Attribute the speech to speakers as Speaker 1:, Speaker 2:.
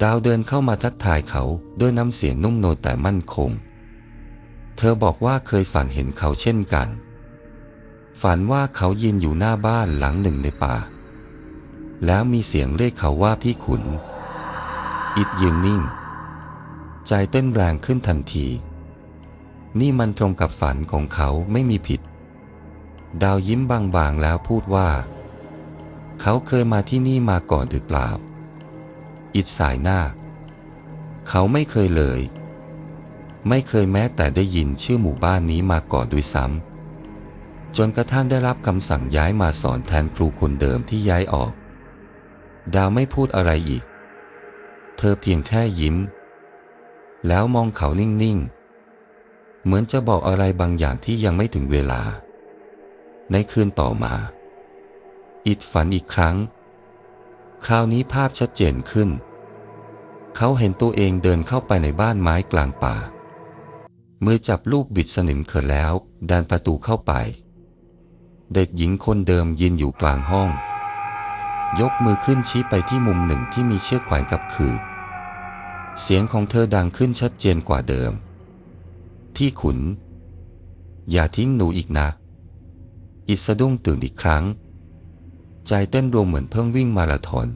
Speaker 1: ดาวเดินเข้ามาทักทายเขาด้วยน้ำเสียงนุ่มนวลแต่มั่นคง เธอบอกว่าเคยฝันเห็นเขาเช่นกัน ฝันว่าเขายืนอยู่หน้าบ้านหลังหนึ่งในป่า แล้วมีเสียงเรียกเขาว่าพี่ขุน อิดยืนนิ่ง ใจเต้นแรงขึ้นทันที นี่มันตรงกับฝันของเขาไม่มีผิด ดาวยิ้มบางๆแล้วพูดว่า เขาเคยมาที่นี่มาก่อนหรือเปล่า อิดสายหน้าเขาไม่เคยเลย ไม่เคยแม้แต่ได้ยินชื่อหมู่บ้านนี้มาก่อนด้วยซ้ำจนกระทั่งได้รับคำสั่งย้ายมาสอนแทนครูคนเดิมที่ย้ายออก ดาวไม่พูดอะไรอีก เธอเพียงแค่ยิ้ม แล้วมองเขานิ่งๆ เหมือนจะบอกอะไรบางอย่างที่ยังไม่ถึงเวลา ในคืนต่อมา อิดฝันอีกครั้ง คราวนี้ภาพชัดเจนขึ้น เขาเห็นตัวเองเดินเข้าไปในบ้านไม้กลางป่า มือจับลูกบิดสนิมเขินแล้ว ดันประตูเข้าไป เด็กหญิงคนเดิมยืนอยู่กลางห้อง ยกมือขึ้นชี้ไปที่มุมหนึ่งที่มีเชือกแขวนกับคือ เสียงของเธอดังขึ้นชัดเจนกว่าเดิมพี่ขุน อย่าทิ้งหนูอีกนะ อิสะดุ้งตื่นอีกครั้ง ใจเต้นรวมเหมือนเพิ่งวิ่งมาราธอน